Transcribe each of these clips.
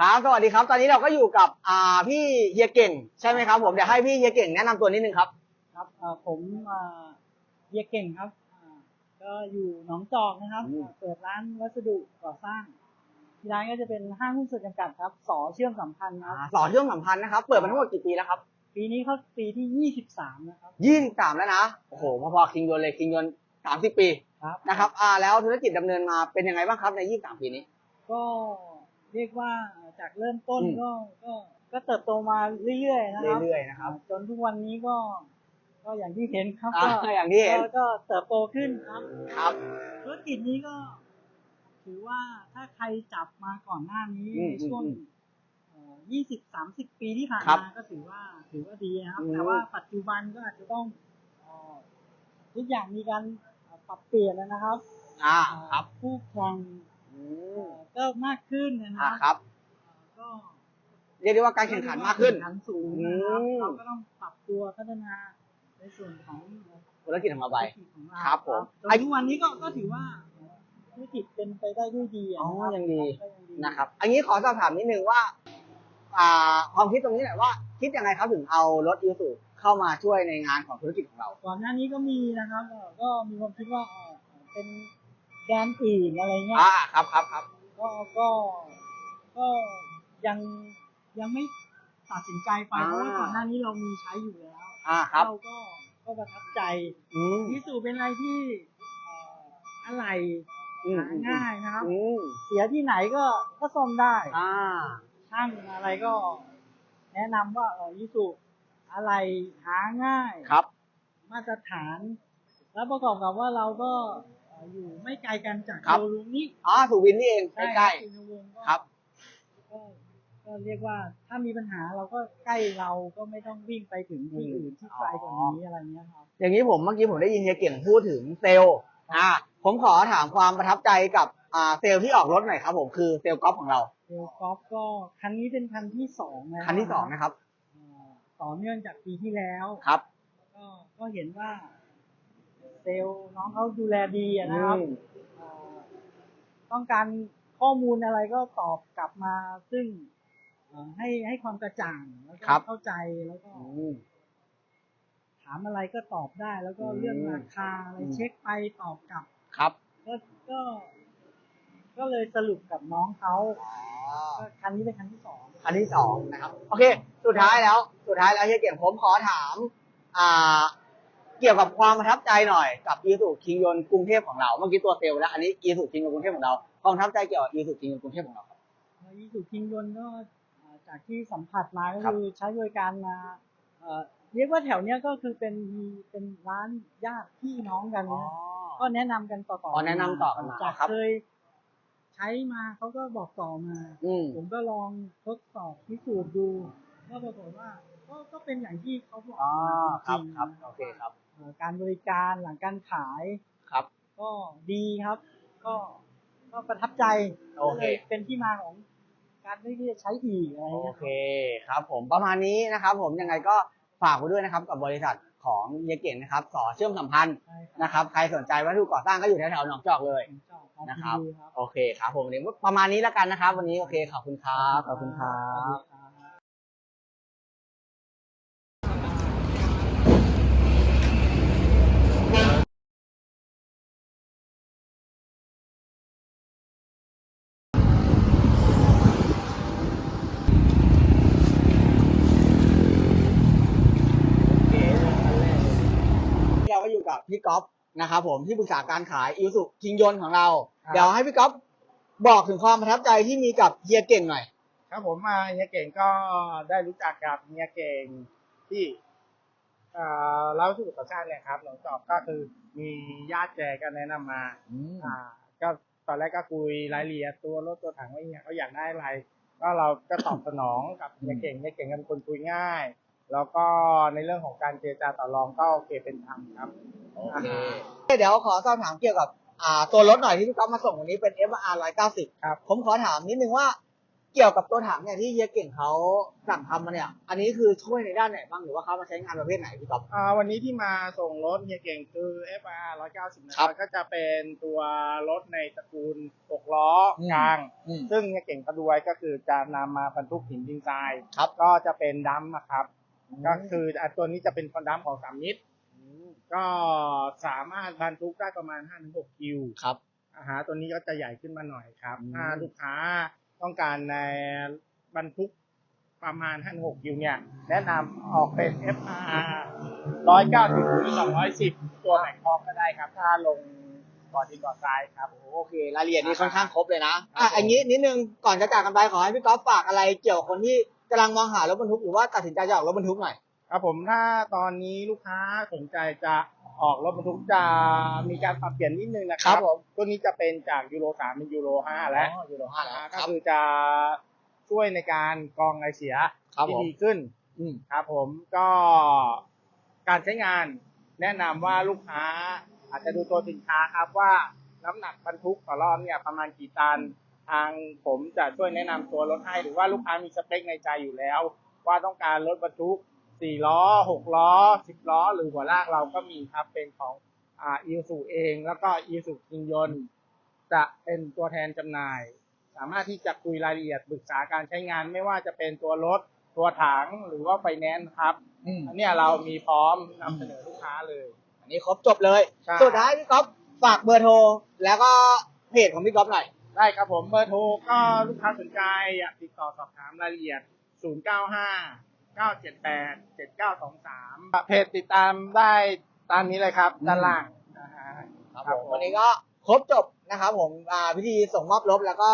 ครับสวัสดีครับ ตอนนี้เราก็อยู่กับอ่าพี่เฮียเก่งใช่ไหมครับ ผมเดี๋ยวให้พี่เฮียเก่งแนะนำตัวนิดนึงครับครับเอ่อผมเอ่อเฮียเก่งครับอ่าก็อยู่หนองจอกนะครับอืมเปิดร้านวัสดุก่อสร้างที่ร้านก็จะเป็นห้างหุ้นส่วนจำกัดครับสอเชื่อมสัมพันธ์ครับ สอนเชื่อมสัมพันธ์นะครับ เปิดมาทั้งหมดกี่ปีแล้วครับปีนี้เขาปีที่ยี่สิบสามนะครับ ยี่สิบสามแล้วนะโอ้โหพอๆคิงยนต์เลยคิงยนต์สามสิบปีครับ นะครับอ่าแล้วธุรกิจดำเนินมาเป็นยังไงบ้างครับในยี่สิบสามปีนี้ ก็เรียกว่า จากเริ่มต้นอืม ก็ก็ก็เติบโตมาเรื่อยๆนะครับ เรื่อยๆนะครับจนทุกวันนี้ก็ ก็อย่างที่เห็นครับอ่าก็อย่างที่เห็นก็ก็เติบโตขึ้นครับ ครับ ธุรกิจนี้ก็ ถือว่าถ้าใครจับมาก่อนหน้านี้อืมในช่วงอืมยี่สิบสามสิบปีที่ผ่านครับมาก็ถือว่าถือว่าดีนะครับ อืมแต่ว่าปัจจุบันก็อาจจะต้องเอ่อทุกอย่างมีการเอ่อปรับเปลี่ยนแล้วนะครับอ่าครับ ผู้แข่งอืเอ่มอก็มากขึ้นนะคอ่ารับ ครับ เอ่อก็เรียกได้ว่าการแข่งขันมากขึ้นแข่งขันสูงนะครับอืม เราก็ต้องปรับตัวพัฒนาในส่วนของธุรกิจของเราไป ธุรกิจของเราครับผมจนทุกวันนี้ก็ก็ถือว่าธุรกิจเป็นไปได้ด้วยดีะอ๋อนะครับยังดี ก็ยังดี นะครับ อันนี้ขอสอบถามนิดนึงว่าอ่าความคิดตรงนี้หน่อยว่าคิดยังไงครับถึงเอารถยูสุเข้ามาช่วยในงานของธุรกิจของเรา ก่อนหน้านี้ก็มีนะครับเอ่อก็มีความคิดว่าเอ่อเป็นแบรนด์อื่นอะไรเงี้ยอ่า ครับครับครับ ก็ก็ก็ ยังยังไม่ตัดสินใจไปอ่า เพราะว่าก่อนหน้านี้เรามีใช้อยู่แล้วอ่าครับ เราก็ก็ประทับใจอืมมิสูเป็นอะไรที่เอ่ออะไรอืมหาง่ายนะครับ อืมเสียที่ไหนก็ก็ซ่อมได้อ่า ช่างอะไรก็ แนะนำว่าเออยิสุอะไรหาง่าย ครับ มาตรฐาน แล้วประกอบกับว่าเราก็เอ่ออยู่ไม่ไกลกันจากครับ โชว์รูมนี้ อ๋อสุวินนี่เองใกล้อินทวงศ์ก็ๆครับ ก็ ก็เรียกว่าถ้ามีปัญหาเราก็ใกล้เราก็ไม่ต้องวิ่งไปถึงที่อื่นที่ไกลกว่านี้อะไรเงี้ยครับ อย่างนี้ผมเมื่อกี้ผมได้ยินเฮียเก่งพูดถึงเซลล์อ่าผมขอถามความประทับใจกับอ่าเซลล์ที่ออกรถหน่อยครับ ผมคือเซลล์ก๊อฟของเราเดลกอล์ฟก็คันนี้เป็นคันที่สองแล้วคันที่สองนะครับเอ่อต่อเนื่องจากปีที่แล้วครับก็ก็เห็นว่าเซลล์น้องเขาดูแลดีอะนะครับอืมเอ่อต้องการข้อมูลอะไรก็ตอบกลับมาซึ่งเอ่อ ให้ให้ความกระจ่างแล้วก็ครับเข้าใจแล้วก็อืมถามอะไรก็ตอบได้ แล้วก็อืมเรื่องราคาอะไรอืมเช็คไปตอบกลับครับก็ก็ก็เลยสรุปกับน้องเขาอ๋อก็คันนี้เป็นคันที่สองคันที่สองนะครับ โอเค สุดท้ายแล้ว สุดท้ายแล้วเฮียเก่งผมขอถาม อ่า เกี่ยวกับความประทับใจหน่อยกับอีสุคิงยนกรุงเทพของเราเมื่อกี้ตัวเซลล์แล้วอันนี้อีสุคิงยนกรุงเทพของเราความประทับใจเกี่ยวกับอีสุคิงยนกรุงเทพของเราครับยีสุคิงยนต์ก็เอ่อ จากที่สัมผัสมาก็ครับคือใช้บริการมาเอ่อเรียกว่าแถวเนี้ยก็คือเป็นมีเป็นร้านญาติพี่น้องกันนะก็แนะนำกันต่อๆอ๋อแนะนำต่อกันมาจากครับเคยใช้มาเขาก็บอกต่อมาอืมผมก็ลองทดสอบพิสูจน์ดูก็ปรากฏว่าก็ก็เป็นอย่างที่เขาบอกอ๋อมาคจรับงๆครับโอเคครับเอ่อการบริการหลังการขายครับ ก็ดีครับ ก็ก็ประทับใจโอเคก็ลยเป็นที่มาของ การที่จะใช้อีกอะไรโอเงี้ยเคครับผมประมาณนี้นะครับ ผมยังไงก็ฝากไว้ด้วยนะครับกับบริษัทของเฮียเก่งนะครับสอเชื่อมสัมพันธ์ใช่ครับนะครับ ใครสนใจวัตถุก่อสร้างก็อยู่แถวๆหนองจอกเลย ผมชอบครับนะครับ ยินดีครับ โอเคครับผมวันนี้ประมาณนี้แล้วกันนะครับ วันนี้โอเคขอบคุณครับ ขอบคุณครัสวัสบดีครับ เรา ก็อยู่กับพี่ก๊อฟนะครับผมที่ปรึกษาการขายอิวสุคิงยนของเราครับเดี๋ยวให้พี่ก๊อฟบอกถึงความประทับใจที่มีกับเฮียเก่งหน่อย ครับผมมาเฮียเก่งก็ได้รู้จักกับเฮียเก่งที่เอ่อเล่าสู่ก่อสร้างเนี่ยครับหลวงจอบก็คือมีญาติแกก็แนะนำมาอ่า ก็ตอนแรกก็คุยรายละเอียดตัวรถตัวถังว่าเฮียเขาอยากได้อะไร ก็เราก็ตอบสนองกับเฮียเก่งเฮียเก่งเป็นคนคุยง่าย แล้วก็ในเรื่องของการเจรจาต่อรองก็โอเคเป็นธรรมครับ โอเคเดี๋ยวขอสอบถามเกี่ยวกับอ่าตัวรถหน่อยที่พี่ก๊อฟมาส่งวันนี้เป็น f r 190ครับผมขอถามนิดนึงว่าเกี่ยวกับตัวถังเนี่ยที่เฮียเก่งเขาสั่งทำมาเนี่ย อันนี้คือช่วยในด้านไหนบ้างหรือว่าเขามาใช้งานประเภทไหนพี่ก๊อฟ อ่าวันนี้ที่มาส่งรถเฮียเก่งคือ FR 190นะครับก็จะเป็นตัวรถในตระกูล6ล้อกลาง อืม ซึ่งเฮียเก่งก็ด้วยก็คือจะนำมาบรรทุกหินดินทรายครับ ก็จะเป็นดัมป์นะครับ ก็คืออะตัวนี้จะเป็นคอนดัมของสามมิตร ก็สามารถบรรทุกได้ประมาณ 5-6 คิวครับอาหารตัวนี้ก็จะใหญ่ขึ้นมาหน่อยครับอืมถ้าลูกค้าต้องการในบรรทุกประมาณ 5-6 คิวเนี่ย แนะนำออกเป็น FR 190หรือ210 ตัวแม็กทองก็ได้ครับ ถ้าลงก่อนดินก่อนทรายครับโอเครายละเอียดนี้ค่อนข้างครบเลยนะครัอะบผมอันนี้นิดนึงก่อนจะจากกันไปขอให้พี่ก๊อฟฝากอะไรเกี่ยวกับคนที่กำลังมองหารถบรรทุกหรือว่าตัดสินใจจะออกรถบรรทุกหน่อย ครับผมถ้าตอนนี้ลูกค้าสนใจจะออกรถบรรทุกจะมีการปรับเปลี่ยนนิดนึงนะครัครับบผมตัวนี้จะเป็นจากยูโร3เป็นยูโร5แล้วอ๋อยูโรห้าอ่าแล้วก็ครับ คือจะช่วยในการกรองไอเสียครับที่ผม ดีขึ้น อืม ครับผมก็การใช้งานแนะนำว่าลูกค้าอาจจะดูตัวสินค้าครับว่าน้ำหนักบรรทุกต่อรอบเนี่ยประมาณกี่ตัน ทางผมจะช่วยแนะนำตัวรถให้ หรือว่าลูกค้ามีสเปคในใจอยู่แล้ว ว่าต้องการรถบรรทุก 4ล้อ6ล้อ10ล้อ หรือหัวลากเราก็มีครับเป็นของอ่าอีซูเอง แล้วก็อีซูคิงยนต์จะเป็นตัวแทนจำหน่าย สามารถที่จะคุยรายละเอียดปรึกษาการใช้งานไม่ว่าจะเป็นตัวรถ ตัวถังหรือว่าไฟแนนซ์ครับอืมอันเนี้ยเรามีพร้อมนำเสนอลูกค้าเลย อันนี้ครบจบเลยใช่สุดท้ายพี่ก๊อฟฝากเบอร์โทร แล้วก็เพจของพี่ก๊อฟหน่อย ได้ครับผมเบอร์โทรก็ลูกค้าสนใจอยากติดต่อสอบถามรายละเอียด 095 978 7923เพจติดตามได้ตามนี้เลยครับ ด้านล่างนะฮะ ครับครับผมผมวันนี้ก็ครบจบนะครับผมอ่าพิธีส่งมอบรถแล้วก็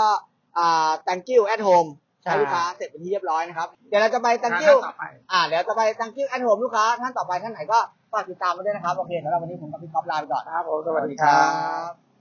อ่า thank you at home ใช่ให้ลูกค้าเสร็จเป็นที่เรียบร้อยนะครับ เดี๋ยวเราจะไป thank งาน you ต่อไปอ่าเดี๋ยวจะไป thank you at home ลูกค้าท่านต่อไปท่านไหนก็ฝากติดตามมาด้วยนะครับ โอเคสำหรับวันนี้ผมกับพี่ก๊อฟลาไปก่อนครับผมสวัสดีครับบ